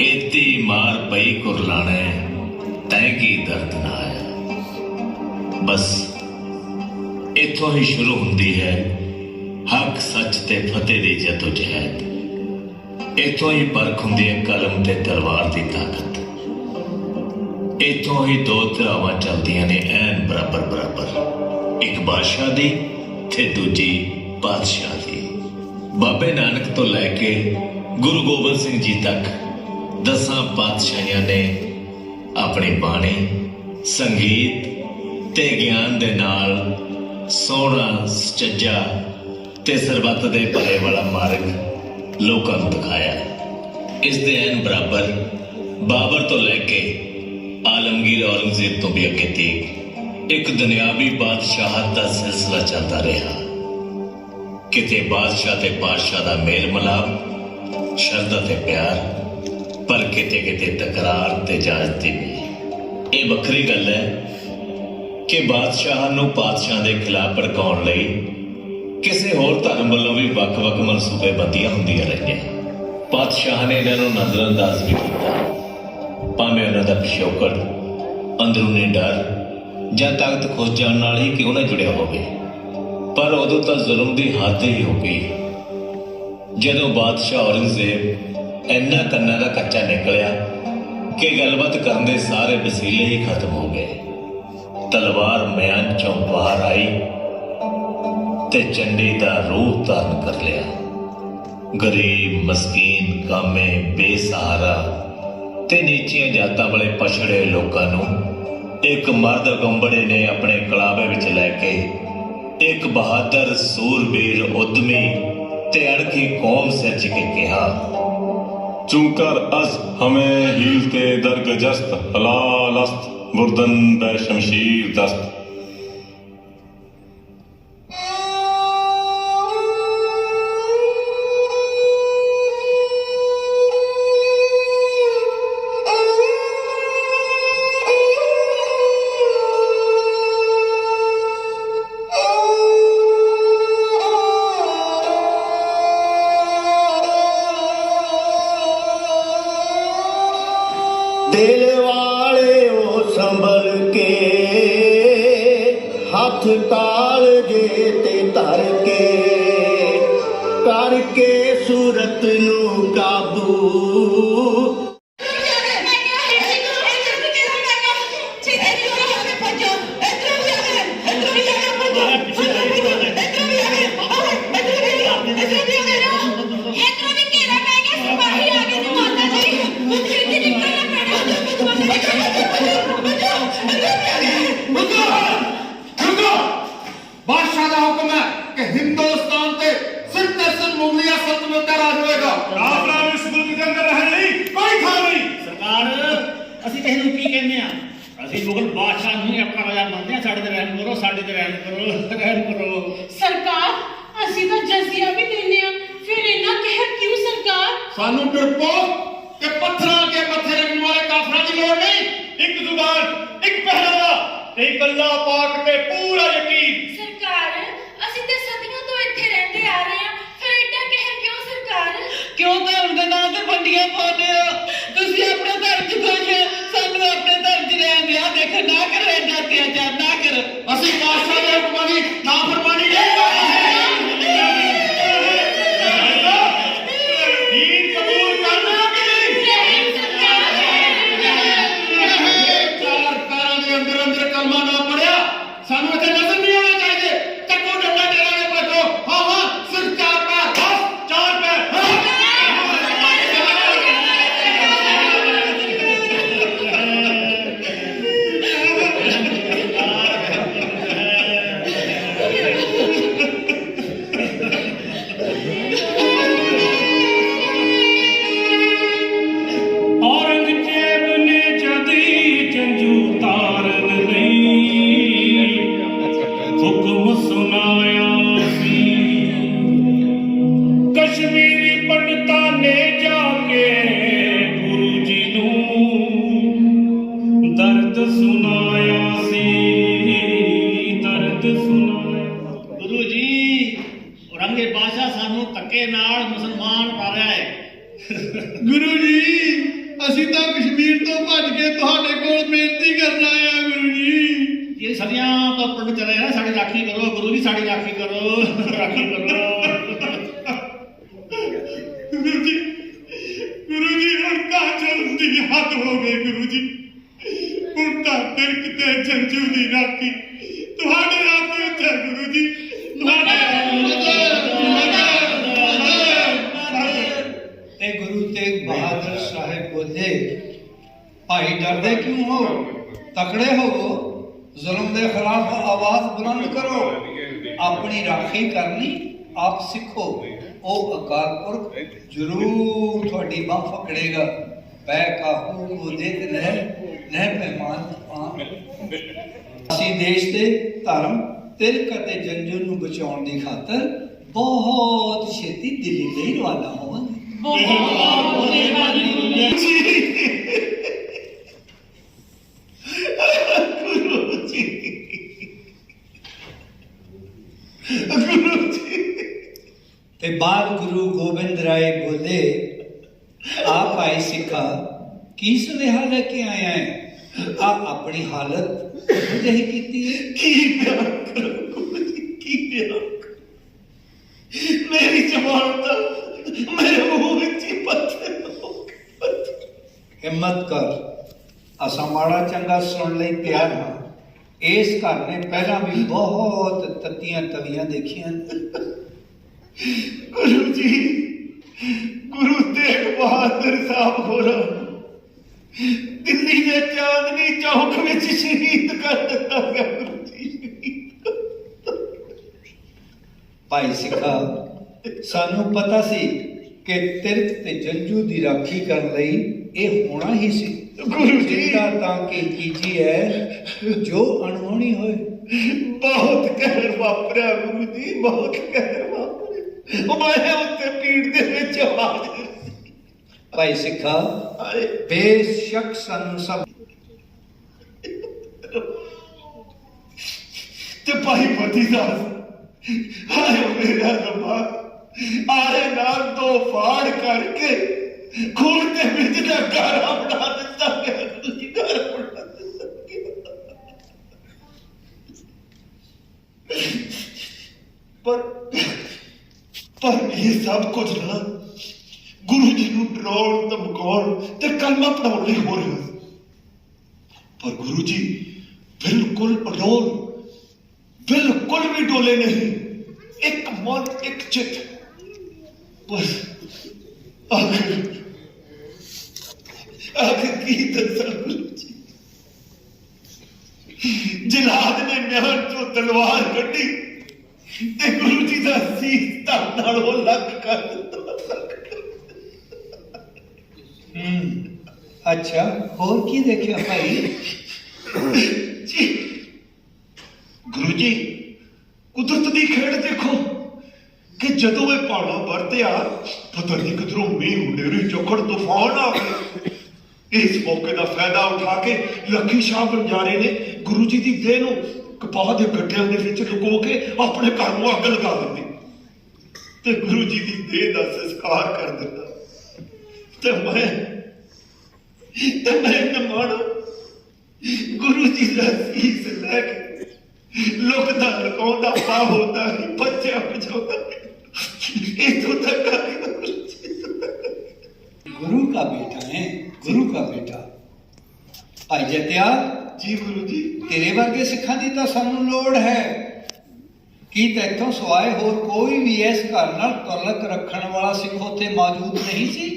ਏਤੀ ਮਾਰ ਪਈ ਕੁਰਲਾਣੇ, ਤੈ ਕੀ ਦਰਦ ਨਾ ਆਇਆ। ਬਸ, ਇੱਥੋਂ ਹੀ ਸ਼ੁਰੂ ਹੁੰਦੀ ਹੈ, ਹੱਕ ਸੱਚ ਤੇ ਫਤਿਹ ਦੀ ਜਦੋਜਹਿਦ ਇੱਥੋਂ ਹੀ ਪਰਖ ਹੁੰਦੀ ਹੈ ਕਲਮ ਤੇ ਤਲਵਾਰ ਦੀ ਤਾਕਤ। ਇਥੋਂ ਹੀ ਦੋ ਧਰਾਵਾਂ ਚੱਲਦੀਆਂ ਨੇ ਐਨ ਬਰਾਬਰ ਬਰਾਬਰ, ਇੱਕ ਬਾਦਸ਼ਾਹ ਦੀ ਤੇ ਦੂਜੀ ਬਾਦਸ਼ਾਹ ਦੀ। ਬਾਬੇ ਨਾਨਕ ਤੋਂ ਲੈ ਕੇ ਗੁਰੂ ਗੋਬਿੰਦ ਸਿੰਘ ਜੀ ਤੱਕ ਦਸਾਂ ਪਾਤਸ਼ਾਹਾਂ ਨੇ ਆਪਣੀ ਬਾਣੀ, ਸੰਗੀਤ ਤੇ ਗਿਆਨ ਦੇ ਨਾਲ ਸੋਹਣਾ ਸੱਚਾ ਤੇ ਸਰਬੱਤ ਦੇ ਭਲੇ ਵਾਲਾ ਮਾਰਗ ਲੋਕਾਂ ਨੂੰ ਦਿਖਾਇਆ। ਇਸ ਦੇ ਐਨ ਬਰਾਬਰ ਬਾਬਰ ਤੋਂ ਲੈ ਕੇ ਆਲਮਗੀਰ ਔਰੰਗਜ਼ੇਬ ਤੋਂ ਵੀ ਅੱਗੇ ਤੀਕ ਇੱਕ ਦੁਨਿਆਵੀ ਬਾਦਸ਼ਾਹਤ ਦਾ ਸਿਲਸਿਲਾ ਚੱਲਦਾ ਰਿਹਾ। ਕਿਤੇ ਬਾਦਸ਼ਾਹ ਤੇ ਪਾਤਸ਼ਾਹ ਦਾ ਮੇਲ ਮਿਲਾਪ ਸ਼ਰਧਾ ਤੇ ਪਿਆਰ ਪਰ ਕਿਤੇ ਕਿਤੇ ਤਕਰਾਰ ਤੇ ਜਾਜਤੀ ਵੀ। ਇਹ ਵੱਖਰੀ ਗੱਲ ਹੈ ਕਿ ਬਾਦਸ਼ਾਹ ਨੂੰ ਪਾਤਸ਼ਾਹ ਦੇ ਖਿਲਾਫ ਭੜਕਾਉਣ ਲਈ ਕਿਸੇ ਹੋਰ ਧਰਮ ਵੱਲੋਂ ਵੀ ਵੱਖ-ਵੱਖ ਮਨਸੂਬੇ ਬੰਦੀਆਂ ਹੁੰਦੀਆਂ ਰਹੀਆਂ। ਪਾਤਸ਼ਾਹ ਨੇ ਇਹਨਾਂ ਨੂੰ ਨਜ਼ਰਅੰਦਾਜ਼ ਵੀ ਕੀਤਾ। ਭਾਵੇਂ ਉਹਨਾਂ ਦਾ ਪਿਛੋਕੜ, ਅੰਦਰੂਨੀ ਡਰ ਜਾਂ ਤਾਕਤ ਖੁਸ਼ ਜਾਣ ਨਾਲ ਹੀ ਕਿਉਂ ਨਾ ਜੁੜਿਆ ਹੋਵੇ। ਪਰ ਉਦੋਂ ਤਾਂ ਜ਼ੁਲਮ ਦੀ ਹੱਦ ਹੀ ਹੋ ਗਈ। ਜਦੋਂ ਬਾਦਸ਼ਾਹ ਔਰੰਗਜ਼ੇਬ ਇੰਨਾ ਕੰਨਾਂ ਦਾ ਕੱਚਾ ਨਿਕਲਿਆ ਕਿ ਗੱਲਬਾਤ ਕਰਨ ਦੇ ਸਾਰੇ ਵਸੀਲੇ ਹੀ ਖਤਮ ਹੋ ਗਏ। ਤਲਵਾਰ ਮਿਆਨ ਚੋਂ ਬਾਹਰ ਆਈ ਤੇ ਚੰਡੀ ਦਾ ਰੂਪ ਧਾਰਨ ਕਰ ਲਿਆ। ਗਰੀਬ, ਮਸਕੀਨ, ਕਾਮੇ, ਬੇਸਹਾਰਾ ਤੇ ਨੀਚੀਆਂ ਜਾਤਾਂ ਵਾਲੇ ਪਛੜੇ ਲੋਕਾਂ ਨੂੰ ਇੱਕ ਮਰਦ ਗੰਬੜੇ ਨੇ ਆਪਣੇ ਕਲਾਵੇ ਵਿੱਚ ਲੈ ਕੇ ਇੱਕ ਬਹਾਦਰ ਸੂਰਬੀਰ ਉਦਮੀ ਤੇ ਅਣਖੀ ਕੌਮ ਸਿਰਜ ਕੇ ਕਿਹਾ چونکر از همه هیلت در گجست حلال است بردن به شمشیر دست ਉਹ ਕੇ ਹੱਥ ਤਾਲ ਜੇ ਤੇ ਧਰ ਕੇ ਕਰਕੇ ਸੂਰਤ ਨੂੰ ਕਾਬੂ ਸਾਨੂੰ ਕਿਰਪੋ ਤੇ ਪੱਥਰਾਂ ਦੇ ਮੱਥੇ ਰੱਖਣ ਵਾਲੇ ਕਾਫਰਾਂ ਦੀ ਲੋੜ ਨਹੀਂ। ਇੱਕ ਜ਼ੁਬਾਨ ਇੱਕ ਪਹਿਰਾਵਾ ਤੇ ਇੱਕ ਪਾਕ ਤੇ ਪੂਰਾ ਯਕੀਨ। ਸਰਕਾਰ ਅਸੀਂ ਤੇ ਸਦੀਆਂ ਤੋਂ ਇੱਥੇ ਰਹਿੰਦੇ ਆ ਰਹੇ ਹਾਂ। ਫਿਰ ਇੱਡਾ ਕਹਿਰ ਕਿਉਂ ਸਰਕਾਰ? ਕਿਉਂ ਧਰਮ ਦੇ ਨਾਂ ਤੇ ਬੰਦੀਆਂ ਪਾਉਂਦੇ ਹੋ? ਤੁਸੀਂ ਆਪਣੇ ਧਰਮ 'ਚ ਖੁਸ਼ ਹੋ, ਸਾਨੂੰ ਆਪਣੇ ਧਰਮ 'ਚ ਰਹਿਣ ਦਿਆ ਦੇਖ ਨਾ ਕਰੋ ਇੰਨਾ ਅਤਿਆਚਾਰ ਨਾ ਕਰੋ। ਅਸੀਂ ਪਾਸ਼ਾ ਦੇ ਹੁਕਮਾਂ ਦੀ ਨਾਫਰਮਾਨੀ ਰਾਖੀ ਕਰੋ ਰਾਖੀ ਕਰੋ ਗੁਰੂ ਜੀ ਗੁਰੂ ਜੀ ਹੁਣ ਤਾਂ ਜਨਮ ਦੀ ਹੱਦ ਹੋ ਗਈ ਗੁਰੂ ਜੀ ਹੁਣ ਤਾਂ ਤਿਰਕ ਤੇ ਜੰਜੂ ਦੀ ਰਾਖੀ ਤੁਹਾਡੇ ਹੱਥ ਵਿੱਚ ਹੈ ਗੁਰੂ ਜੀ ਤੁਹਾਡੇ ਤੇ ਗੁਰੂ ਤੇਗ ਬਹਾਦਰ ਸਾਹਿਬ ਬੋਲੇ ਭਾਈ ਡਰਦੇ ਕਿਉਂ ਹੋ ਤਕੜੇ ਹੋਵੋ ਜ਼ੁਲਮ ਦੇ ਖਿਲਾਫ ਆਵਾਜ਼ ਬੁਲੰਦ ਕਰੋ ਆਪਣੀ ਰਾਖੀ ਕਰਨੀ ਆਪ ਸਿੱਖੋ ਉਹ ਅਕਾਲ ਪੁਰਖ ਜ਼ਰੂਰ ਤੁਹਾਡੀ ਬਾਹ ਫਕੜੇਗਾ। ਪੈ ਕਾਹੂ ਬੋਲੇ ਨਹਿ ਨਹਿ ਪੈਮਾਨ ਆ ਅਸੀਂ ਦੇਸ਼ ਦੇ ਧਰਮ ਤਿਲਕ ਅਤੇ ਜੰਜੂ ਨੂੰ ਬਚਾਉਣ ਦੀ ਖਾਤਰ ਬਹੁਤ ਛੇਤੀ ਦਿੱਲੀ ਲਈ ਰਵਾਨਾ ਹੋਵਾਂਗੇ। ਤੇ ਬਾਦ ਗੁਰੂ ਗੋਬਿੰਦ ਰਾਏ ਬੋਲੇ ਆਪ ਆਏ ਸਿੱਖਾ ਕੀ ਸੁਨੇਹਾ ਲੈ ਕੇ ਆਇਆ ਹੈ ਆ ਆਪਣੀ ਹਾਲਤ ਜਿਹੀ ਕੀਤੀ ਹੈ ਕੀ ਬਿਆਨ ਕਰਾਂ ਗੁਰੂ ਜੀ ਕੀ ਬਿਆਨ ਕਰਾਂ? ਮੇਰੀ ਜ਼ਬਾਨ ਤਾਂ ਮੇਰੇ ਮੂੰਹ ਵਿੱਚ ਹੀ ਪੱਥਰ ਹੋ ਗਏ ਹਿੰਮਤ ਕਰ ਅਸਾਂ ਮਾੜਾ ਚੰਗਾ ਸੁਣਨ ਲਈ ਤਿਆਰ ਹਾਂ ਇਸ ਘਰ ਨੇ ਪਹਿਲਾਂ ਵੀ ਬਹੁਤ ਤਤੀਆਂ ਤਵੀਆਂ ਦੇਖੀਆਂ ਨੇ। ਗੁਰੂ ਜੀ ਗੁਰੂ ਤੇਗ ਬਹਾਦਰ ਸਾਹਿਬ ਹੋਰਾਂ ਦਿੱਲੀ ਦੇ ਚਾਂਦਨੀ ਚੌਕ ਵਿੱਚ ਸ਼ਹੀਦ ਕਰ ਦਿੱਤਾ ਗਿਆ ਗੁਰੂ ਜੀ ਭਾਈ ਸਿੱਖਾ ਸਾਨੂੰ ਪਤਾ ਸੀ ਕਿ ਤਿਰਕ ਤੇ ਜੰਜੂ ਦੀ ਰਾਖੀ ਕਰਨ ਲਈ ਇਹ ਹੋਣਾ ਹੀ ਸੀ। ਗੁਰੂ ਜੀ। ਜਿੰਦਾ ਤਾਂ ਕਿ ਕੀਜੀ ਹੈ ਜੋ ਅਣਹੋਣੀ ਹੋਏ। ਬਹੁਤ ਕਹਿਰ ਵਾਪਰਿਆ ਗੁਰੂ ਜੀ ਬਹੁਤ ਕਹਿਰ ਵਾਪਰਿਆ। ਉਹ ਮੈਂ ਉੱਤੇ ਪੀੜ ਦੇ ਵਿੱਚ ਹਾਜ਼ਰ ਸੀ ਭਾਈ ਸਿੱਖਾ ਹਾਏ ਬੇਸ਼ੱਕ ਸਾਨੂੰ ਸਭ ਤੇ ਭਾਈ ਫਤਿਹਦਾਸ ਹਾਏ ਮੇਰਾ ਰੱਬਾ ਆਰੇ ਨਾਲ ਦੋ ਫਾੜ ਕਰਕੇ ਖੂਨ ਦੇ ਵਿੱਚ ਦਾ ਘਰ ਬਣਾ ਦਿੱਤਾ ਗਿਆ ਤੁਸੀਂ ਘਰ ਬਣਾ ਦਿੱਤਾ ਗਿਆ। ਪਰ ਪਰ ਇਹ ਸਭ ਕੁਝ ਨਾ ਗੁਰੂ ਜੀ ਧਮਕਾਉਣ ਤੇ ਕਲਮਾ ਪੜਾਉਣ ਲਈ ਹੋ। ਰਿਹਾ ਪਰ ਗੁਰੂ ਜੀ ਬਿਲਕੁਲ ਅਡੋਲ, ਬਿਲਕੁਲ ਵੀ ਡੋਲੇ ਨਹੀਂ। ਇੱਕ ਮਨ ਇੱਕ ਚਿੱਤ। ਬਸ, ਆਖਰ ਆਖਰ ਕੀ ਦੱਸਾਂ ਗੁਰੂ ਨੇ ਮਿਆਨ ਚੋਂ ਤਲਵਾਰ ਕੱਢੀ ਤੇ ਗੁਰੂ ਜੀ ਦਾ ਸੀਸ ਧੜ ਨਾਲ ਉਹ ਲੱਗ ਕਰ ਹੂੰ, ਅੱਛਾ, ਹੋਰ ਕੀ ਦੇਖਿਆ ਭਾਈ? ਜੀ, ਗੁਰੂ ਜੀ, ਕੁਦਰਤ ਦੀ ਖੇਡ ਦੇਖੋ ਕਿ ਜਦੋਂ ਇਹ ਪਾਣਾ ਵਰਤਿਆ ਪਤਾ ਨਹੀਂ ਕਿਧਰੋਂ ਮੀਂਹ ਹਨੇਰੀ ਝੱਖੜ ਤੂਫਾਨ ਆ ਗਏ। ਇਸ ਮੌਕੇ ਦਾ ਫਾਇਦਾ ਉਠਾ ਕੇ ਲੱਖੀ ਸ਼ਾਹ ਬੰਜਾਰੇ ਨੇ। ਗੁਰੂ ਜੀ ਦੀ ਦੇਹ ਨੂੰ ਕਪਾਹ ਦੇ ਗੱਡਿਆਂ ਦੇ ਵਿੱਚ ਲੁਕੋ ਕੇ ਆਪਣੇ ਘਰ ਨੂੰ ਅੱਗ ਲਗਾ ਦਿੱਤੀ ਤੇ ਗੁਰੂ ਜੀ ਦੀ ਦੇਹ ਦਾ ਸੰਸਕਾਰ ਕਰ ਦਿੱਤਾ ਤੇ ਮੈਂ ਤੇ ਮੈਂ ਨਮਾਣ ਗੁਰੂ ਜੀ ਦਾ ਸੀਸ ਲੈ ਕੇ ਲੋਕਦਾ ਰਕਾਉਂਦਾ ਪਾ ਹੁੰਦਾ ਨਹੀਂ ਬੱਚਿਆ ਬਚਾਉਂਦਾ ਇਹ ਤੋਂ ਤੱਕ ਗੁਰੂ ਦਾ ਬੇਟਾ ਹੈ ਗੁਰੂ ਦਾ ਬੇਟਾ। ਭਾਈ ਜਤਿਆ ਜੀ ਗੁਰੂ ਜੀ। ਤੇਰੇ ਵਰਗੇ ਸਿੱਖਾਂ ਦੀ ਤਾਂ ਸਾਨੂੰ ਲੋੜ ਹੈ। ਕੀ ਤੈਥੋਂ ਸਵਾਏ ਹੋਰ ਕੋਈ ਵੀ ਇਸ ਘਰ ਨਾਲ ਤਲਕ ਰੱਖਣ ਵਾਲਾ ਸਿੱਖ ਉੱਥੇ ਮੌਜੂਦ ਨਹੀਂ ਸੀ?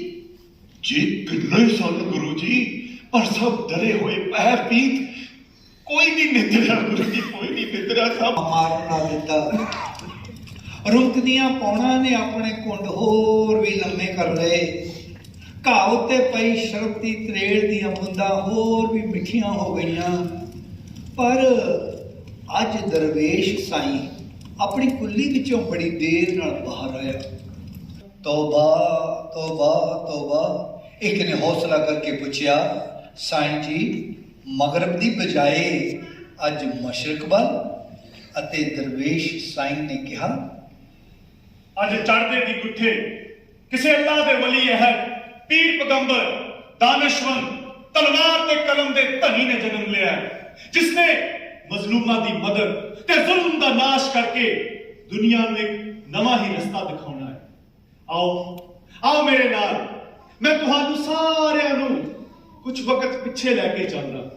ਜੀ ਕਿੰਨੇ ਸਨ ਗੁਰੂ ਜੀ, ਪਰ ਸਭ ਡਰੇ ਹੋਏ ਪੈਰ ਪੀਤ, ਕੋਈ ਨਹੀਂ ਨਿਦਰਿਆ ਗੁਰੂ ਜੀ, ਕੋਈ ਨਹੀਂ ਨਿਦਰਿਆ ਸਭ। ਮਾਰਨ ਨਾ ਦਿੱਤਾ। ਰੁਕਦੀਆਂ ਪੌਣਾ ਨੇ ਆਪਣੇ ਕੁੰਡ, ਹੋਰ ਵੀ ਲੰਮੇ ਕਰ ਲਏ ਘਾਹ ਉੱਤੇ ਪਈ ਸ਼ਰਬਤੀ ਤਰੇੜ ਦੀਆਂ ਬੂੰਦਾਂ ਹੋਰ ਵੀ ਮਿੱਠੀਆਂ ਹੋ ਗਈਆਂ। ਪਰ ਅੱਜ ਦਰਵੇਸ਼ ਸਾਈਂ ਆਪਣੀ ਕੁੱਲੀ ਵਿੱਚੋਂ ਬੜੀ ਦੇਰ ਨਾਲ ਬਾਹਰ ਆਇਆ। ਤੋਬਾ ਤੋਬਾ ਤੋਬਾ। ਇੱਕ ਨੇ ਹੌਸਲਾ ਕਰਕੇ ਪੁੱਛਿਆ ਸਾਈਂ ਜੀ ਮਗਰਬ ਦੀ ਬਜਾਏ ਅੱਜ ਮਸ਼ਰਕ ਵੱਲ ਅਤੇ ਦਰਵੇਸ਼ ਸਾਈਂ ਨੇ ਕਿਹਾ ਅੱਜ ਚੜ੍ਹਦੇ ਦੀ ਗੁੱਠੇ ਕਿਸੇ ਅੱਲਾਹ ਦੇ ਵਲੀ ਹੈ। ਪੀਰ ਪਗੰਬਰ ਦਾਨਸ਼ਵੰਦ ਤਲਵਾਰ ਤੇ ਕਲਮ ਦੇ ਧਨੀ ਨੇ ਜਨਮ ਲਿਆ। ਹੈ, ਜਿਸ ਨੇ ਮਜ਼ਲੂਮਾਂ ਦੀ ਮਦਦ ਤੇ ਜ਼ੁਲਮ ਦਾ ਨਾਸ਼ ਕਰਕੇ ਦੁਨੀਆ ਨੂੰ ਇੱਕ ਨਵਾਂ ਹੀ ਰਸਤਾ ਦਿਖਾਉਣਾ ਆਓ ਆਓ ਮੇਰੇ ਨਾਲ। ਮੈਂ ਤੁਹਾਨੂੰ ਸਾਰਿਆਂ ਨੂੰ ਕੁਝ ਵਕਤ ਪਿੱਛੇ ਲੈ ਕੇ ਚੱਲਦਾ।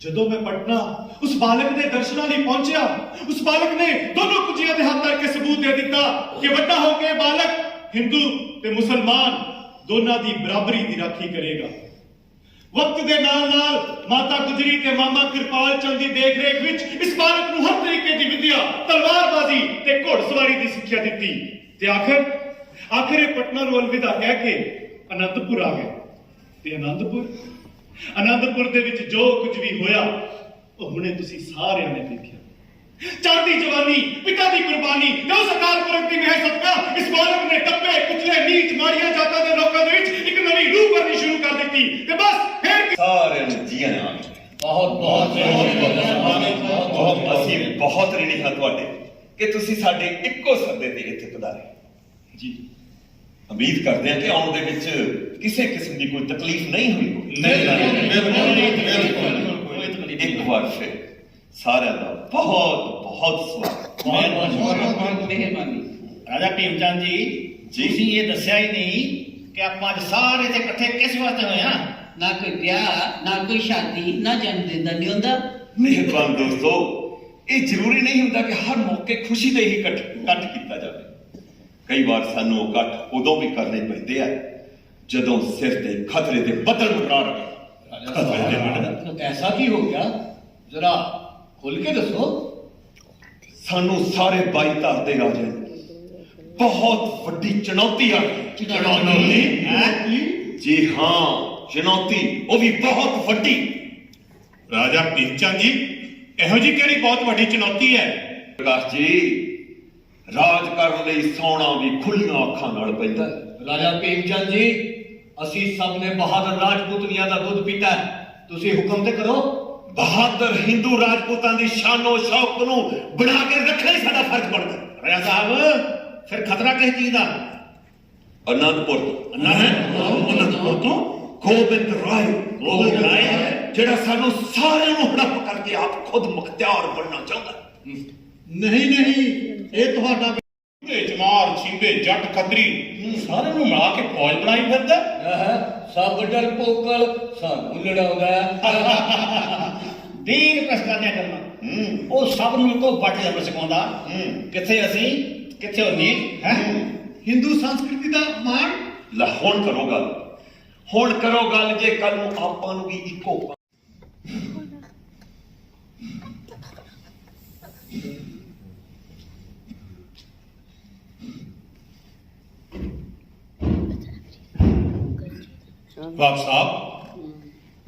ਜਦੋਂ ਮੈਂ ਪਟਨਾ ਉਸ ਬਾਲਕ ਦੇ ਦਰਸ਼ਨਾਂ ਲਈ ਪਹੁੰਚਿਆ, ਉਸ ਬਾਲਕ ਨੇ ਦੋਨੋਂ ਕੁਝੀਆਂ ਦੇ ਹੱਥ ਧਰ ਸਬੂਤ ਦੇ ਦਿੱਤਾ ਕਿ ਵੱਡਾ ਹੋ ਕੇ ਬਾਲਕ ਹਿੰਦੂ ਤੇ ਮੁਸਲਮਾਨ ਦੋਨਾਂ ਦੀ ਬਰਾਬਰੀ ਦੀ ਰਾਖੀ ਕਰੇਗਾ। ਵਕਤ ਦੇ ਨਾਲ ਨਾਲ ਮਾਤਾ ਗੁਜਰੀ ਤੇ ਮਾਮਾ ਕਿਰਪਾਲ ਚੰਦ ਦੀ ਦੇਖ ਰੇਖ ਵਿੱਚ ਇਸ ਬਾਲਕ ਨੂੰ ਹਰ ਤਰੀਕੇ ਦੀ ਵਿਦਿਆ, ਤਲਵਾਰਬਾਜ਼ੀ ਤੇ ਘੋੜਸਵਾਰੀ ਦੀ ਸਿੱਖਿਆ ਦਿੱਤੀ। ਤੇ ਆਖਰ ਆਖਰ ਇਹ ਪਟਨਾ ਨੂੰ ਅਲਵਿਦਾ ਕਹਿ ਕੇ ਅਨੰਦਪੁਰ ਆ ਗਏ ਤੇ ਅਨੰਦਪੁਰ ਅਨੰਦਪੁਰ ਦੇ ਵਿੱਚ ਜੋ ਕੁਝ ਵੀ ਹੋਇਆ ਉਹ ਹੁਣੇ ਤੁਸੀਂ ਸਾਰਿਆਂ ਨੇ ਦੇਖਿਆ ਚੜ੍ਹਦੀ ਜਵਾਨੀ ਪਿਤਾ ਦੀ ਕੁਰਬਾਨੀ ਤੇ ਉਸ ਅਕਾਲ ਪੁਰਖ ਦੀ ਮਿਹਰ ਸਦਕਾ ਇਸ ਬਾਲਕ ਨੇ ਟੱਪੇ ਕੁਚਲੇ ਨੀਚ ਮਾੜੀਆਂ ਜਾਤਾਂ ਦੇ ਲੋਕਾਂ ਦੇ ਵਿੱਚ ਇੱਕ ਨਵੀਂ ਰੂਹ ਭਰਨੀ ਸ਼ੁਰੂ ਕਰ ਦਿੱਤੀ ਤੇ ਬਸ ਫਿਰ ਸਾਰਿਆਂ ਨੂੰ ਜੀਆਂ ਨਾਲ ਬਹੁਤ ਬਹੁਤ ਬਹੁਤ ਅਸੀਂ ਬਹੁਤ ਰਿਣੀ ਹਾਂ ਤੁਹਾਡੇ ਕਿ ਤੁਸੀਂ ਸਾਡੇ ਇੱਕੋ ਸੱਦੇ ਤੇ ਇੱਥੇ ਪਧਾਰੇ ਜੀ ਉਮੀਦ ਕਰਦੇ ਹਾਂ ਕਿ ਆਉਣ ਦੇ ਵਿੱਚ ਕਿਸੇ ਕਿਸਮ ਦੀ ਕੋਈ ਤਕਲੀਫ ਨਹੀਂ ਹੋਈ ਹੋਵੇਗੀ। ਕੋਈ ਤਕਲੀਫ ਇੱਕ ਵਾਰ ਫਿਰ ਸਾਰਿਆਂ ਦਾ ਬਹੁਤ ਬਹੁਤ ਸਵਾਗਤ। ਬਹੁਤ ਬਹੁਤ ਮਿਹਰਬਾਨੀ। ਰਾਜਾ ਭੀਮਚੰਦ ਜੀ ਜੀ। ਤੁਸੀਂ ਇਹ ਦੱਸਿਆ ਹੀ ਨਹੀਂ ਕਿ ਆਪਾਂ ਅੱਜ ਸਾਰੇ ਤੇ ਇਕੱਠੇ ਕਿਸ ਵਾਸਤੇ ਹੋਏ ਆ ਨਾ ਕੋਈ ਵਿਆਹ ਨਾ ਕੋਈ ਸ਼ਾਦੀ ਨਾ ਜਨਮ ਦਿਨ ਦਾ ਨਹੀਂ ਹੁੰਦਾ। ਮਿਹਰਬਾਨ ਦੋਸਤੋ ਇਹ ਜ਼ਰੂਰੀ ਨਹੀਂ ਹੁੰਦਾ ਕਿ ਹਰ ਮੌਕੇ ਖੁਸ਼ੀ ਦੇ ਹੀ ਇਕੱਠ ਇਕੱਠ ਕੀਤਾ ਜਾਵੇ। ਕਈ ਵਾਰ ਸਾਨੂੰ ਉਹ ਇਕੱਠ ਉਦੋਂ ਵੀ ਕਰਨੇ ਪੈਂਦੇ ਆ ਜਦੋਂ ਸਿਰ ਤੇ ਖਤਰੇ ਦੇ ਬੱਦਲ ਮੁਕਰਾ ਰਹੇ। ਐਸਾ ਕੀ ਹੋ ਗਿਆ? ਜ਼ਰਾ ਖੁੱਲ ਕੇ ਦੱਸੋ। ਸਾਨੂੰ ਸਾਰੇ ਬਾਈ ਧਰ ਦੇ ਰਾਜੇ ਬਹੁਤ ਵੱਡੀ ਚੁਣੌਤੀ ਆ ਚੁਣੌਤੀ? ਹੈ? ਜੀ ਹਾਂ ਚੁਣੌਤੀ ਉਹ ਵੀ ਬਹੁਤ ਵੱਡੀ। ਰਾਜਾ ਭੀਮਚੰਦ ਜੀ ਇਹੋ ਜੀ ਕਿਹੜੀ ਬਹੁਤ ਵੱਡੀ ਚੁਣੌਤੀ ਹੈ? ਪ੍ਰਕਾਸ਼ ਜੀ ਰਾਜ ਕਰਨ ਲਈ ਸੌਣਾ ਵੀ ਖੁੱਲੀਆਂ ਅੱਖਾਂ ਨਾਲ ਪੈਂਦਾ ਰਾਜਾ ਭੀਮਚੰਦ ਜੀ ਅਸੀਂ ਸਭ ਨੇ ਬਹਾਦਰ ਰਾਜਪੂਤਨੀਆਂ ਦਾ ਦੁੱਧ ਪੀਤਾ। ਤੁਸੀਂ ਹੁਕਮ ਤੇ ਕਰੋ ਬਹਾਦਰ ਹਿੰਦੂ ਰਾਜਪੂਤਾਂ ਦੀ ਸ਼ਾਨੋ ਸ਼ੌਕਤ ਨੂੰ ਬਣਾ ਕੇ ਰੱਖਣਾ ਹੀ ਸਾਡਾ ਫਰਜ਼ ਬਣਦਾ। ਰਾਜਾ ਸਾਹਿਬ ਫਿਰ ਖਤਰਾ ਕਿਸ ਚੀਜ਼ ਦਾ ਅਨੰਦਪੁਰ ਤੋਂ ਅਨੰਦਪੁਰ ਤੋਂ ਗੋਬਿੰਦ ਰਾਏ ਗੋਬਿੰਦ ਰਾਏ? ਜਿਹੜਾ ਸਾਨੂੰ ਸਾਰਿਆਂ ਨੂੰ ਹੜਪ ਕਰਕੇ ਆਪ ਖੁਦ ਮੁਖਤਿਆਰ ਬਣਨਾ ਚਾਹੁੰਦਾ। ਨਹੀਂ ਨਹੀਂ ਇਹ ਤੁਹਾਡਾ ਤੇ ਜਮਾਰ ਛਿੰਦੇ ਜੱਟ ਖੱਤਰੀ ਸਾਰਿਆਂ ਨੂੰ ਮਿਲਾ ਕੇ ਫੌਜ ਬਣਾਈ ਫਿਰਦਾ। ਸਭ ਡਰ ਪੋਕਲ ਸਾਨੂੰ ਲੜਾਉਂਦਾ। ਦੀਨ ਪ੍ਰਸਤਾਨਿਆ ਕਰਨਾ। ਹੂੰ। ਉਹ ਸਭ ਨੂੰ ਕੋ ਵੱਟ ਜਮ ਸਿਖਾਉਂਦਾ ਹੂੰ। ਕਿੱਥੇ ਅਸੀਂ? ਕਿੱਥੇ ਉਹ ਨੀਚ ਹੈ। ਹਿੰਦੂ ਸੰਸਕ੍ਰਿਤੀ ਦਾ ਮਾਣ? ਲੈ ਹੁਣ ਕਰੋ ਗੱਲ। ਹੁਣ ਕਰੋ ਗੱਲ ਜੇ ਕੱਲ ਨੂੰ ਆਪਾਂ ਨੂੰ ਵੀ ਇੱਕੋ ਬਾਬ ਸਾਹਿਬ,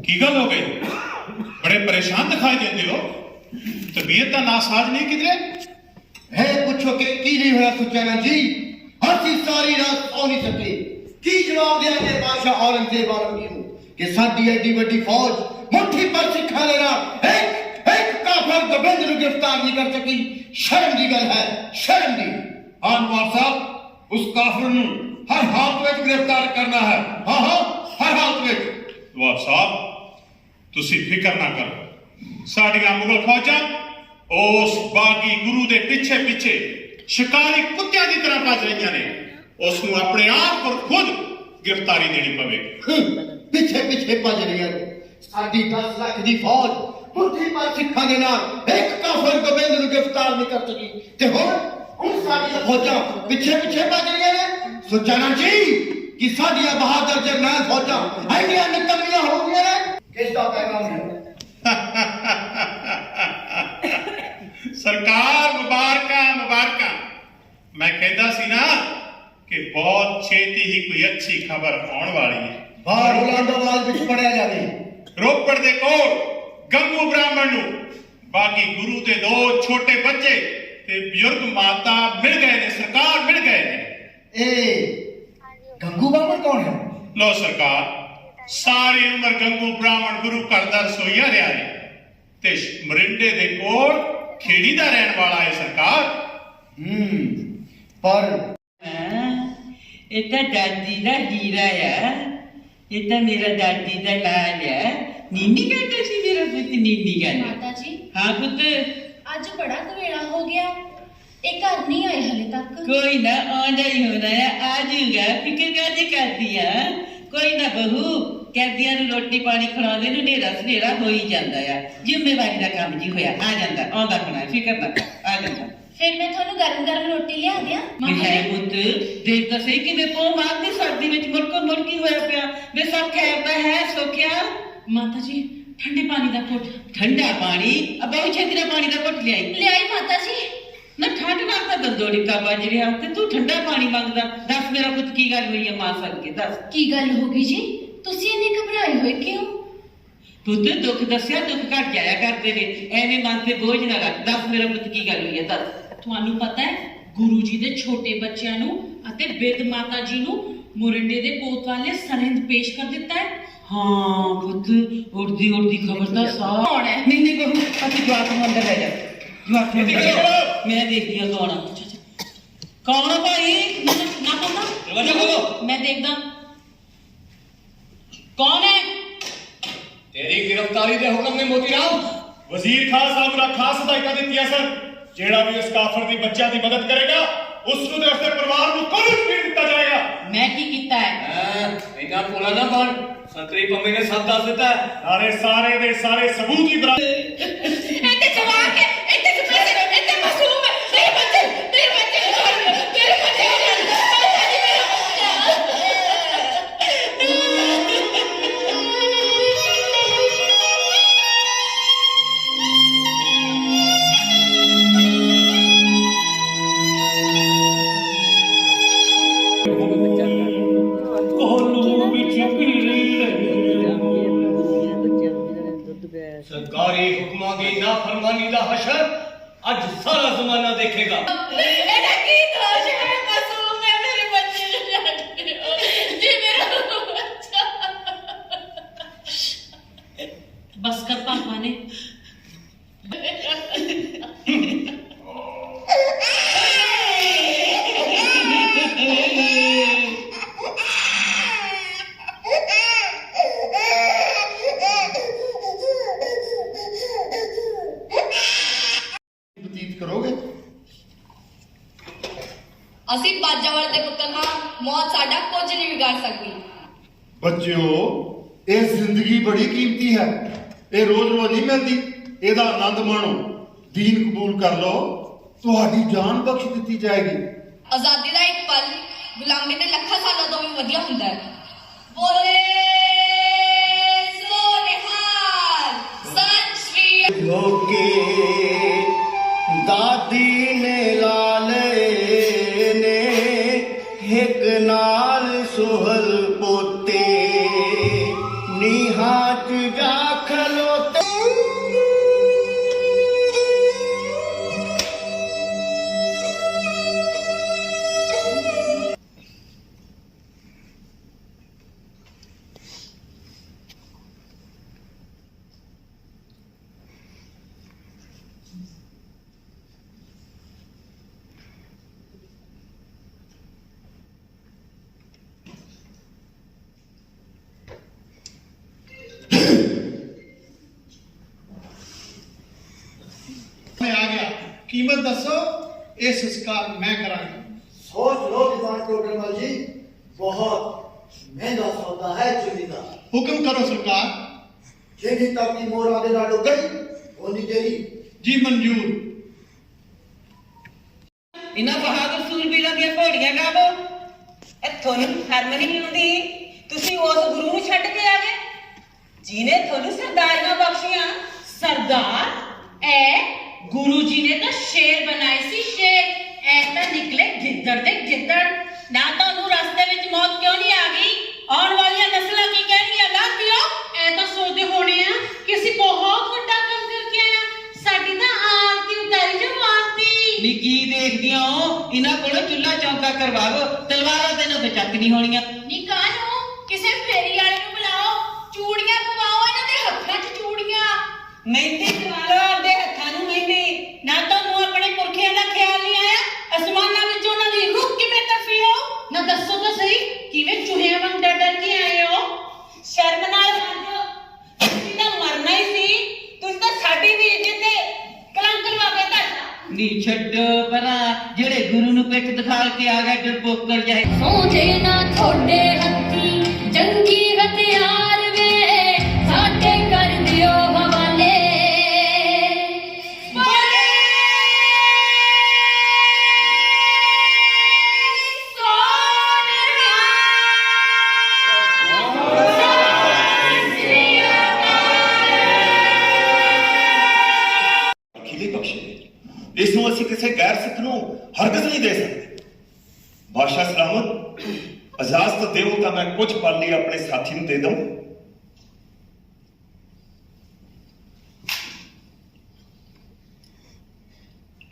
ਕੀ ਗੱਲ ਹੋ ਗਈ? ਬੜੇ ਪਰੇਸ਼ਾਨ ਦਿਖਾਈ ਦਿੰਦੇ ਹੋ। ਤਬੀਅਤ ਦਾ ਨਾਸਾਜ ਨਹੀਂ ਕਿਧਰੇ? ਹੈ, ਪੁੱਛੋ ਕਿ ਕੀ ਨਹੀਂ ਹੋਇਆ ਸੁਚਾਨਾ ਜੀ? ਅਸੀਂ ਸਾਰੀ ਰਾਤ ਸੌ ਨਹੀਂ ਸਕੇ ਕੀ ਜਵਾਬ ਦੇਾਂਗੇ ਬਾਦਸ਼ਾਹ ਔਰੰਗਜ਼ੇਬ ਆਲਮਗੀਰ ਨੂੰ ਕਿ ਸਾਡੀ ਐਡੀ ਵੱਡੀ ਫੌਜ ਮੁੱਠੀ ਪਰ ਸਿੱਖਾਂ ਦੇ ਨਾਲ ਇੱਕ ਇੱਕ ਕਾਫਰ ਗੋਬਿੰਦ ਨੂੰ ਗ੍ਰਿਫਤਾਰ ਨਹੀਂ ਕਰ ਸਕੀ? ਸ਼ਰਮ ਦੀ ਗੱਲ ਹੈ, ਸ਼ਰਮ ਦੀ। ਅਨਵਾਰ ਸਾਹਿਬ, ਉਸ ਕਾਫਰ ਨੂੰ ਹਰ ਹਾਲਤ ਵਿੱਚ ਗ੍ਰਿਫਤਾਰ ਕਰਨਾ ਹੈ। ਹਾਂ ਹਾਂ। ਹਰ ਹਾਲਤ ਵਿੱਚ ਨਵਾਬ ਸਾਹਿਬ ਤੁਸੀਂ ਫਿਕਰ ਨਾ ਕਰੋ। ਸਾਡੀਆਂ ਮੁਗਲ ਫੌਜਾਂ ਉਸ ਬਾਗੀ ਗੁਰੂ ਦੇ ਪਿੱਛੇ ਪਿੱਛੇ ਸ਼ਿਕਾਰੀ ਕੁੱਤਿਆਂ ਦੀ ਤਰ੍ਹਾਂ ਭੱਜ ਰਹੀਆਂ ਨੇ। ਉਸ ਨੂੰ ਆਪਣੇ ਆਪ ਪਰ ਖੁਦ ਗ੍ਰਿਫਤਾਰੀ ਦੇਣੀ ਪਵੇਗੀ। ਪਿੱਛੇ ਪਿੱਛੇ ਭੱਜ ਰਹੀਆਂ ਨੇ। ਸਾਡੀ 10 ਲੱਖ ਦੀ ਫੌਜ ਮੁੱਠੀ ਪਰ ਸਿੱਖਾਂ ਦੇ ਨਾਲ ਇੱਕ ਕਾਫਰ ਗੋਬਿੰਦ ਨੂੰ ਗ੍ਰਿਫਤਾਰ ਨਹੀਂ ਕਰ ਸਕੀ। ਤੇ ਹੁਣ ਹੁਣ ਸਾਡੀਆਂ ਫੌਜਾਂ ਪਿੱਛੇ ਪਿੱਛੇ ਭੱਜ ਰਹੀਆਂ ਨੇ। ਸੁਚਾਨਾ ਜੀ ਕਿ ਸਾਡੀਆਂ ਬਹਾਦਰ ਜਰਨੈਲ ਫੌਜਾਂ ਐਨੀਆਂ ਨਿਕੰਮੀਆਂ ਹੋ ਗਈਆਂ ਨੇ ਕਿਸ ਦਾ ਪੈਗਾਮ ਹੈ? ਸਰਕਾਰ ਮੁਬਾਰਕਾਂ ਮੁਬਾਰਕਾਂ। ਮੈਂ ਕਹਿੰਦਾ ਸੀ ਨਾ ਕਿ ਬਹੁਤ ਛੇਤੀ ਹੀ ਕੋਈ ਅੱਛੀ ਖਬਰ ਆਉਣ ਵਾਲੀ ਹੈ। ਬਾਹਰ ਬੁਲੰਦਾਬਾਦ ਵਿੱਚ ਪੜਿਆ ਜਾਵੇ। ਰੋਪੜ ਦੇ ਕੋਲ ਗੰਗੂ ਬ੍ਰਾਹਮਣ ਨੂੰ ਬਾਕੀ ਗੁਰੂ ਦੇ ਦੋ ਛੋਟੇ ਬੱਚੇ ਤੇ ਬਜ਼ੁਰਗ ਮਾਤਾ ਮਿਲ ਗਏ ਨੇ ਸਰਕਾਰ ਮਿਲ ਗਏ ਨੇ। ਇਹ ਗੰਗੂ ਬਾਬਾ ਕੌਣ ਹੈ? ਲੋ ਸਰਕਾਰ ਸਾਰੀ ਉਮਰ ਗੰਗੂ ਬ੍ਰਾਹਮਣ ਗੁਰੂ ਘਰ ਦਾ ਰਸੋਈਆ ਰਿਹਾ ਹੈ ਤੇ ਮਰਿੰਡੇ ਦੇ ਕੋਲ ਖੇੜੀ ਦਾ ਰਹਿਣ ਵਾਲਾ ਹੈ ਸਰਕਾਰ। ਹੂੰ ਪਰ ਹੈਂ? ਇਹ ਤਾਂ ਦਾਦੀ ਦਾ ਹੀਰਾ ਆ। ਇਹ ਤਾਂ ਮੇਰਾ ਦਾਦੀ ਦਾ ਲਾਲ ਹੈ ਨੀਨੀ ਕਹਿੰਦੇ ਸੀ ਮੇਰਾ ਪੁੱਤ ਨੀਨੀ ਕਹਿੰਦਾ। ਮਾਤਾ ਜੀ। ਹਾਂ ਪੁੱਤ। ਅੱਜ ਬੜਾ ਕਵੇਲਾ ਹੋ ਗਿਆ। ਇਹ ਘਰ ਨਹੀਂ ਆਏ ਹਲੇ ਤੱਕ। ਕੋਈ ਨਾ ਆਉਂਦਾ ਹੀ ਹੋਣਾ ਹੈ ਆ ਜਾਊਗਾ ਫਿਕਰ ਕਾਹਦੀ ਕਰਦੀ ਆ? ਕੋਈ ਨਾ ਬਹੂ ਕੈਦੀਆਂ ਨੂੰ ਰੋਟੀ ਪਾਣੀ ਖਿਲਾਉਂਦੇ ਨੂੰ ਨੇਰਾ ਸਨੇਰਾ ਹੋ ਹੀ ਜਾਂਦਾ ਆ। ਜ਼ਿੰਮੇਵਾਰੀ ਦਾ ਕੰਮ ਜੀ ਹੋਇਆ ਆ ਜਾਂਦਾ ਆਉਂਦਾ ਹੋਣਾ ਫਿਕਰ ਨਾ ਕਰ, ਆ ਜਾਂਦਾ। ਫਿਰ ਮੈਂ ਤੁਹਾਨੂੰ ਗਰਮ ਗਰਮ ਰੋਟੀ ਲਿਆ ਦਿਆਂ। ਵੀ ਹੈ ਪੁੱਤ ਦੇਖ ਤਾਂ ਸਹੀ ਕਿਵੇਂ ਪੋ ਮਾਰਦੀ ਸਰਦੀ ਵਿੱਚ ਮੁਰਕੋ ਮੁਰਕੀ ਹੋਇਆ ਪਿਆ। ਵੇ ਸਭ ਖੈਰ ਤਾਂ ਹੈ ਸੋਖਿਆ। ਮਾਤਾ ਜੀ ਠੰਡੇ ਪਾਣੀ ਦਾ ਘੁੱਟ। ਠੰਡਾ ਪਾਣੀ? ਅਬੇ ਛੇਤੀ ਨਾਲ ਪਾਣੀ ਦਾ ਘੁੱਟ ਲਿਆਈ। ਲਿਆਈ ਮਾਤਾ ਜੀ। ਨਾ ਠੰਡ ਨਾਲ ਤਾਂ ਦੰਦੋੜੀ ਕਾ ਵੱਜ ਰਿਹਾ ਤੇ ਤੂੰ ਠੰਡਾ ਪਾਣੀ ਮੰਗਦਾ। ਦੱਸ ਮੇਰਾ ਪੁੱਤ ਕੀ ਗੱਲ ਹੋਈ ਹੈ ਮਾਂ ਸਦਕੇ ਦੱਸ। ਕੀ ਗੱਲ ਹੋ ਗਈ ਜੀ? ਤੁਸੀਂ ਇੰਨੇ ਘਬਰਾਏ ਹੋਏ ਕਿਉਂ? ਪੁੱਤ ਦੁੱਖ ਦੱਸਿਆ ਦੁੱਖ ਘਟ ਜਾਇਆ ਕਰਦੇ ਨੇ। ਐਵੇਂ ਮਨ ਤੇ ਬੋਝ ਨਾ ਰੱਖ। ਦੱਸ ਮੇਰਾ ਪੁੱਤ ਕੀ ਗੱਲ ਹੋਈ ਹੈ ਦੱਸ। ਤੁਹਾਨੂੰ ਪਤਾ ਹੈ ਗੁਰੂ ਜੀ ਦੇ ਛੋਟੇ ਬੱਚਿਆਂ ਨੂੰ ਅਤੇ ਬਿਰਧ ਮਾਤਾ ਜੀ ਨੂੰ ਮੁਰੰਡੇ ਦੇ ਪੋਤ ਵਾਲੇ ਸਰਹਿੰਦ ਪੇਸ਼ ਕਰ ਦਿੱਤਾ ਹੈ। ਹਾਂ ਪੁੱਤ ਉੜਦੀ ਉੜਦੀ ਖਬਰ ਤਾਂ ਸਾਹ? ਨਹੀਂ ਨਹੀਂ ਬਹੂ ਅਸੀਂ ਜਵਾਕ ਨੂੰ ਅੰਦਰ ਲੈ ਜਾ। ਜਵਾਕ ਨੂੰ ਅੰਦਰ ਲੈ ਜਾ। ਮੈਂ ਦੇਖਦੀ ਹਾਂ ਕੌਣ ਆ ਕੌਣ ਆ ਭਾਈ? ਨਾ ਨਾ ਪਤਾ? ਦਰਵਾਜ਼ਾ ਖੋਲੋ। ਮੈਂ ਦੇਖਦਾ। ਕੌਣ ਹੈ? ਤੇਰੀ ਗ੍ਰਿਫਤਾਰੀ ਦੇ ਹੁਕਮ ਨੇ ਮੋਤੀ ਰਾਮ। ਵਜ਼ੀਰ ਖਾਨ ਸਾਹਿਬ ਨੇ ਖਾਸ ਹਦਾਇਤਾਂ ਦਿੱਤੀਆਂ ਸਨ ਜਿਹੜਾ ਵੀ ਉਸ ਕਾਫਰ ਦੀ ਬੱਚਿਆਂ ਦੀ ਮਦਦ ਕਰੇਗਾ ਉਸ ਨੂੰ ਤੇ ਉਸਦੇ ਪਰਿਵਾਰ ਨੂੰ ਕੋਈ ਫੀਡ ਦਿੱਤਾ ਜਾਏਗਾ? ਮੈਂ ਕੀ ਕੀਤਾ ਹੈ? ਹਾਂ ਇੰਨਾ ਭੋਲਾ ਨਾ ਬਣ ਸੰਤਰੀ ਪੰਮੇ ਨੇ ਸਭ ਦੱਸ ਦਿੱਤਾ। ਹੈ। ਨਾਲੇ ਸਾਰੇ ਦੇ ਸਾਰੇ ਸਬੂਤ ਹੀ ਬਰਾਬਰ। ਇੱਥੇ ਜਵਾਕ ਹੈ। ਸ਼੍ਰੀ ਦਾਦੀ اس اس کا میں کرا سوچ لو کسان ٹوٹل مل جی بہت مہنگا سودا ہے چوری حکم کرو سرکار۔ جی تک کی مور آگے نہ گئی ہونی تیری جی منظور۔ ਇਹਨਾਂ ਬਹਾਦਰ ਸੂਰਬੀਰਾਂ ਦੀਆਂ ਘੋੜੀਆਂ ਗਾਵੋ ਇੱਥੋਂ ਸ਼ਰਮ ਨਹੀਂ ਆਉਂਦੀ ਤੁਸੀਂ ਉਸ ਗੁਰੂ ਨੂੰ ਛੱਡ ਕੇ ਆ ਗਏ ਜਿਨੇ ਤੁਹਾਨੂੰ ਸਰਦਾਰੀਆਂ ਬਖਸ਼ੀਆਂ ਸਰਦਾਰ ਐ ਗੁਰੂ ਜੀ ਨੇ ਤਾਂ ਸ਼ੇਰ ਬਣਾਏ ਸੀ ਸ਼ੇਰ ਐ ਤਾਂ ਨਿਕਲੇ ਗਿੱਦੜ ਤੇ ਗਿੱਦੜ ਨਾ ਤੁਹਾਨੂੰ ਰਸਤੇ ਵਿੱਚ ਮੌਤ ਕਿਉਂ ਨਹੀਂ ਆ ਗਈ ਆਉਣ ਵਾਲੀਆਂ ਨਸਲਾਂ ਕੀ ਕਹਿਣਗੀਆਂ ਨਾ ਪਿਓ ਐ ਤਾਂ ਸੋਚਦੇ ਹੋਣੇ ਆ ਕਿ ਅਸੀਂ ਬਹੁਤ ਵੱਡਾ ਕੰਮ ਕਰਕੇ ਆਏ ਆ ਸਾਡੀ ਤਾਂ ਆਰਤੀ ਉਤਾਰੀ ਜੋ ਆਰਤੀ ਨੀ ਕੀ ਦੇਖਦੀਆਂ ਹੋ ਇਹਨਾਂ ਕੋਲੋਂ ਚੁੱਲਾ ਚੌਂਕਾ ਕਰਵਾਵੋ ਤਲਵਾਰਾਂ ਤੇ ਨਾ ਚੱਕ ਨਹੀਂ ਹੋਣੀਆਂ ਨਿਕਾਹੋ ਕਿਸੇ ਫੇਰੀ ਵਾਲੇ ਨੂੰ ਬੁਲਾਓ ਚੂੜੀਆਂ ਪਵਾਓ ਇਹਨਾਂ ਦੇ ਹੱਥਾਂ 'ਚ ਚੂੜੀਆਂ ਮਹਿੰਦੀ ਕਰਾ ਲਓ ਆਪਦੇ ਨੂੰ ਨਾ ਤੁਹਾਨੂੰ ਆਪਣੇ ਪੁਰਖਿਆਂ ਦਾ ਖਿਆਲ ਨਹੀਂ ਆਇਆ? ਅਸਮਾਨਾਂ ਵਿੱਚ ਉਹਨਾਂ ਦੀ ਰੂਹ ਕਿਵੇਂ ਤਰਫੀ ਹੋ? ਨਾ ਦੱਸੋ ਤਾਂ ਸਹੀ ਕਿਵੇਂ ਚੂਹਿਆਂ ਵਾਂਗ ਡਰ ਡਰ ਕੇ ਆਏ ਹੋ? ਸ਼ਰਮ ਨਾਲ ਰਾਜੋ ਤੁਸੀਂ ਤਾਂ ਮਰਨਾ ਹੀ ਸੀ। ਤੁਸੀਂ ਤਾਂ ਸਾਡੀ ਵੀ ਇੱਜ਼ਤ ਤੇ ਕਲੰਕ ਲਵਾ ਕੇ ਧਰਨਾ ਨੀ ਛੱਡੋ ਪਰਾਂ ਜਿਹੜੇ ਗੁਰੂ ਨੂੰ ਪਿੱਠ ਦਿਖਾ ਕੇ ਆ ਗਏ ਡਰਪੋਕਰ ਜਾਏ ਸੋਝੇ ਨਾ ਥੋੜੇ ਹੱਥ ਅਖੀਲੇ ਇਸ ਨੂੰ ਅਸੀਂ ਕਿਸੇ ਗੈਰ ਸਿੱਖ ਨੂੰ ਹਰਕਤ ਨਹੀਂ ਦੇ ਸਕਦੇ। ਬਾਦਸ਼ਾਹ ਸਲਾਮਤ ਇਜਾਜ਼ਤ ਦਿਓ ਤਾਂ ਮੈਂ ਕੁਝ ਪਲ ਲਈ ਆਪਣੇ ਸਾਥੀ ਨੂੰ ਦੇ ਦਵਾਂ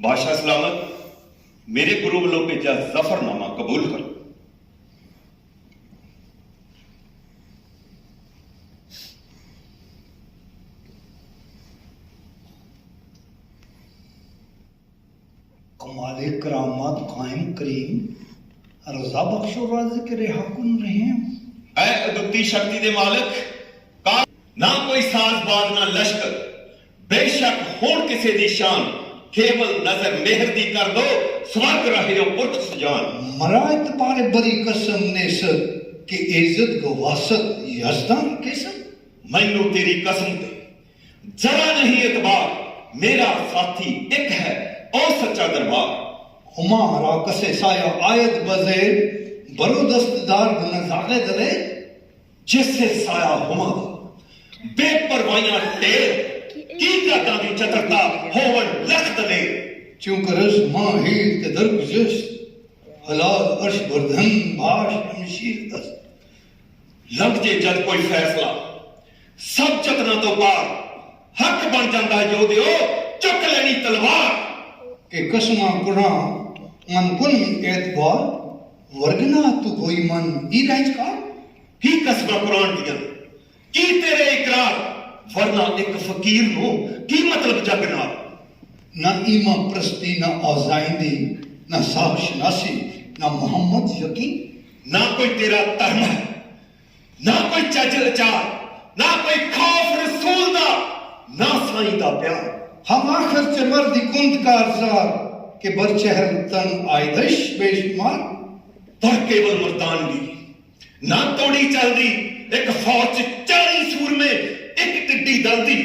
ਬਾਦਸ਼ਾਹ ਸਲਾਮਤ, ਮੇਰੇ ਗੁਰੂ ਵੱਲੋਂ ਭੇਜਿਆ ਜ਼ਫਰਨਾਮਾ ਕਬੂਲ ਕਰੋ। کرامت قائم کریم رضا بخش و رازق رحکن رحیم اے ادتی شکتی دے مالک کا نہ کوئی ساز باز نہ لشکر بے شک ہون کسے دی شان ਕੇਵਲ ਨਜ਼ਰ ਮਿਹਰ ਦੀ ਕਰ ਦੋ ਸਵਰਗ ਰਹਿਓ ਪੁਰਖ ਸਜਾਨ। ਮਰਾ ਇਤਬਾਰ ਬਰੀ ਕਸਮ ਨੇਸ ਕਿ ਇੱਜ਼ਤ ਗਵਾਸਤ ਯਜ਼ਦਾਨ ਕਿਸਮ? ਮੈਨੂੰ ਤੇਰੀ ਕਸਮ ਤੇ ਜਰਾ ਨਹੀਂ ਇਤਬਾਰ ਮੇਰਾ ਸਾਥੀ ਇੱਕ ਹੈ ਉਹ ਸੱਚਾ ਦਰਬਾਰ। ہما را کسے سایا آیت بزے برو دستدار نزاگے دلے، جس سے سایا ہما۔ بے پروائیاں تے کی کیتا تاوی چترتا ہوون لکھ دلے۔ چونکہ رس ماں ہیر کے در گزش حلال عرش بردھن باش انشیر دست۔ لگ جے جد کوئی فیصلہ، سب چکنا تو پار۔ حق بن جاندہ جو دیو چک لینی تلوار۔ کہ قسمہ قرآن Mankun et God, Vargina tu koi man. He writes God. ہی قسمہ قرآن دیا کی تیرے اقرار ورنہ ایک فقیر نو کی مطلب جگنا نہ ایمہ پرستی نہ آزائندی نہ صاحب شناسی نہ محمد یقین نہ کوئی تیرا ترم ہے نہ کوئی چجل چار نہ کوئی خوف رسول دا نہ سائیں دا پیار ہم آخر سے مردی کند کا ارزار kibir çehretten aydış beşmar ਤਾਂ ਕੇਵਲ ਮਰਦਾਨ ਦੀ ਨਾ ਤੋੜੀ ਚੱਲਦੀ, ਇੱਕ ਫੌਜ 40 ਸੂਰਮੇ, ਇੱਕ ਟਿੱਡੀ ਦਲ ਦੀ।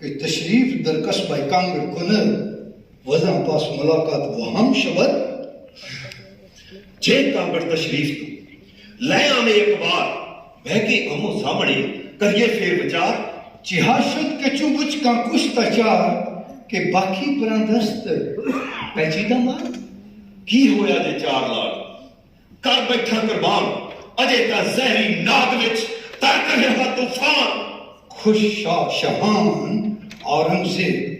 ਕਿ ਤਸ਼ਰੀਫ ਦਰਕਸ਼ ਬਾਈ ਕਾਂਗੜ ਕੋਨ ਵਜ਼ਾਂ ਪਾਸ ਮੁਲਾਕਾਤ ਵਹਮ ਸ਼ਬਦ। ਜੇ ਕਾਂਗੜ ਤਸ਼ਰੀਫ ਤੋਂ ਲੈ ਆਵੇਂ ਇੱਕ ਵਾਰ, ਬਹਿ ਕੇ ਅਮੋ ਸਾਹਮਣੇ ਕਰੀਏ ਫੇਰ ਵਿਚਾਰ। ਚਿਹਾਸ਼ਤ ਕਚੂ ਬੁਚ ਕਾ ਕੁਸ਼ ਤਚਾਰ ਕਿ ਬਾਕੀ ਪਰੰਦਸਤ ਪੈਚੀਦਾ ਮਾਰ ਕੀ ਹੋਇਆ ਜੇ ਚਾਰ ਲਾਲ ਕਰ ਬੈਠਾ ਕੁਰਬਾਨ ਅਜੇ ਤਾਂ ਜ਼ਹਿਰੀ ਨਾਦ ਵਿੱਚ ਤਰਕ ਰਿਹਾ ਤੂਫਾਨ ਖੁਸ਼ ਸ਼ਾ ਸ਼ਹਾਨ ਔਰੰਗਜ਼ੇਬ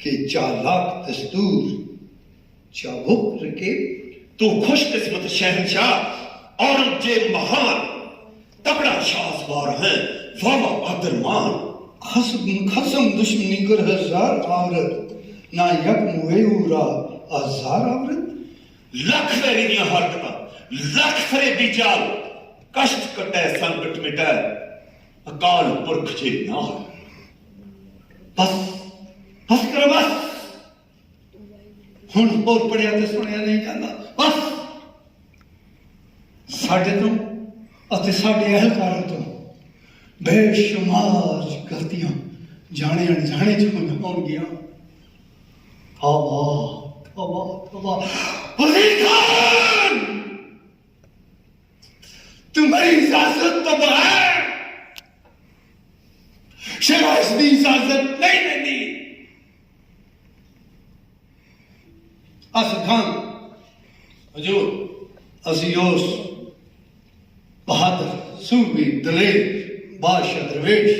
के चालाक दस्तूर चाबुक रखे तो खुश किस्मत शहनशाह और जे महान तगड़ा शाहसवार है वाह बहादुर मान खसम खसम दुश्मनी कर हजार औरत ਨਾ ਯਕ ਮੂਏ ਉਰਾ ਹਜ਼ਾਰ ਅਵਰਤ ਲੱਖ ਵੈਰੀਆਂ ਹਰਕਤਾਂ, ਲੱਖ ਫਰੇਬੀ ਚਾਲ। ਕਸ਼ਟ ਕਟੈ, ਸੰਕਟ ਮਿਟੈ। ਅਕਾਲ ਪੁਰਖ ਜੇ ਨਾ ਬਸ ਬਸ ਕਰ, ਬਸ। ਹੁਣ ਹੋਰ ਪੜਿਆ ਤੇ ਸੁਣਿਆ ਨਹੀਂ ਜਾਂਦਾ। ਬਸ। ਸਾਡੇ ਤੋਂ ਅਤੇ ਸਾਡੇ ਅਹਲਕਾਰਾਂ ਤੋਂ ਬੇਸ਼ੁਮਾਰ ਗਲਤੀਆਂ ਜਾਣੇ ਅਣਜਾਣੇ ਚ ਹੋਣਗੀਆਂ Ama, ama, ama علی تمہاری اجازت تو بغیر شہباز نے اجازت نہیں دینی آصف خان حضور عزیوس بہادر سوبی دلیر بادشاہ درویش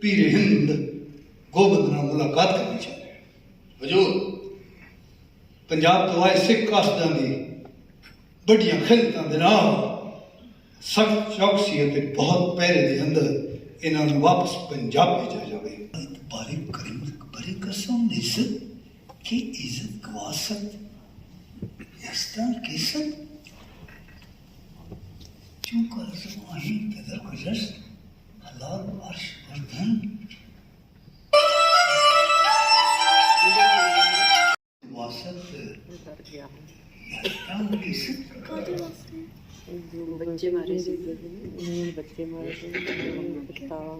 پیر ہند گوبند نام ملاقات کرنی چاہیے۔ حضور ਪੰਜਾਬ ਤੋਂ ਆਏ ਸਿੱਖ ਕਾਸਤਾਂ ਦੀ ਵੱਡੀਆਂ ਖਿਲਤਾਂ ਦੇ ਨਾਲ ਸਖਤ ਚੌਕਸੀ ਅਤੇ ਬਹੁਤ ਪਹਿਰੇ ਦੇ ਅੰਦਰ ਇਹਨਾਂ ਨੂੰ ਵਾਪਸ ਪੰਜਾਬ ਭੇਜਿਆ ਜਾਵੇ। ਬਾਰੇ ਕਰੀਮ ਬੜੇ ਕਸਮ ਇਸ ਕਿ ਇੱਜ਼ਤ ਗਵਾਸਤ ਇਸ ਤਰ੍ਹਾਂ ਕਿਸਮ ਕਿਉਂ ਕਰ ਜ਼ਮਾਨੀ ਤੇ ਦਰਖਸ਼ਸ਼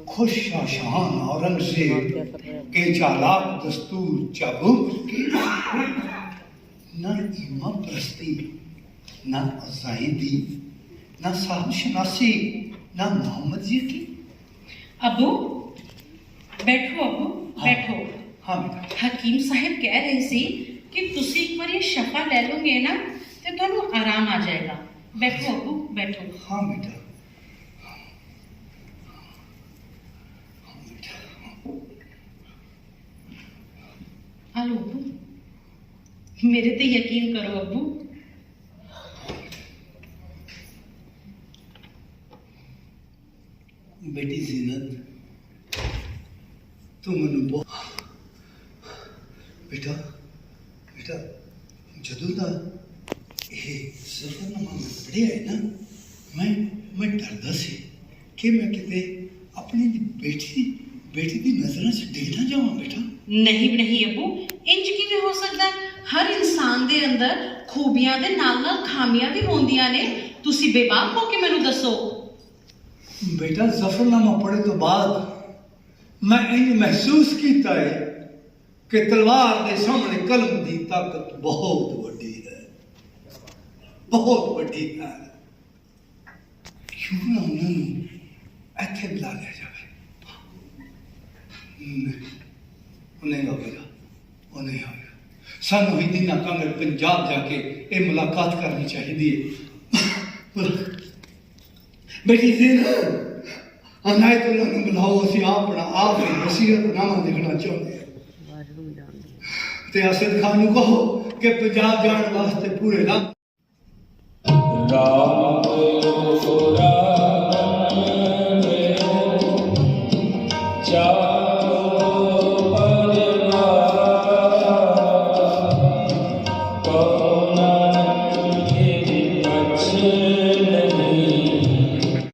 खुश शान औरंगजेब के चालाक दस्तूर चाबुक की न इमाम प्रस्ती न अजाइदी न साहब शनासी न मोहम्मद जी की अबू बैठो अबू बैठो हाँ बेटा ਹਕੀਮ ਸਾਹਿਬ ਕਹਿ ਰਹੇ ਸੀ ਕਿ ਤੁਸੀਂ ਇੱਕ ਵਾਰੀ ਸ਼ਫਾ ਲੈ ਲੋਗੇ ਨਾ ਤੇ ਤੁਹਾਨੂੰ ਆਰਾਮ ਆ ਜਾਏਗਾ ਬੈਠੋ ਅਬੂ ਬੈਠੋ हाँ बेटा ਮੇਰੇ ਤੇ ਯਕੀਨ ਕਰੋ ਅੱਬੂ। ਖਾਮੀਆਂ ਵੀ ਹੁੰਦੀਆਂ ਨੇ ਤੁਸੀਂ ਬੇਬਾਕ ਹੋ ਕੇ ਮੈਨੂੰ ਦੱਸੋ। ਬੇਟਾ ਜ਼ਫਰਨਾਮਾ ਪੜ੍ਹੇ ਤੋਂ ਬਾਅਦ ਮੈਂ ਇਹ ਮਹਿਸੂਸ ਕੀਤਾ ਹੈ ਕਿ ਤਲਵਾਰ ਦੇ ਸਾਹਮਣੇ ਕਲਮ ਦੀ ਤਾਕਤ ਬਹੁਤ ਵੱਡੀ ਹੈ। ਬਹੁਤ ਵੱਡੀ ਹੈ। ਕਿਉਂ ਨਾ ਉਹਨਾਂ ਨੂੰ ਇੱਥੇ ਬੁਲਾ ਲਿਆ ਜਾਵੇ? ਨਹੀਂ, ਉਹ ਨਹੀਂ ਹੋਵੇਗਾ ਸਾਨੂੰ ਹਿੰਦੀ ਨਾਕਾਂ ਦੇ ਪੰਜਾਬ ਜਾ ਕੇ ਇਹ ਮੁਲਾਕਾਤ ਕਰਨੀ ਚਾਹੀਦੀ ਹੈ। ਬੇਟੀ ਜੀ ਅਨਾਇਤੁੱਲਾ ਨੂੰ ਬੁਲਾਓ ਅਸੀਂ ਆਪਣਾ ਆਪ ਹੀ ਵਸੀਅਤ ਨਾਮਾ ਲਿਖਣਾ ਚਾਹੁੰਦੇ ਤੇ ਅਸਦ ਖਾਨ ਨੂੰ ਕਹੋ ਕਿ ਪੰਜਾਬ ਜਾਣ ਵਾਸਤੇ ਪੂਰੇ ਨਾ ਰਾਮ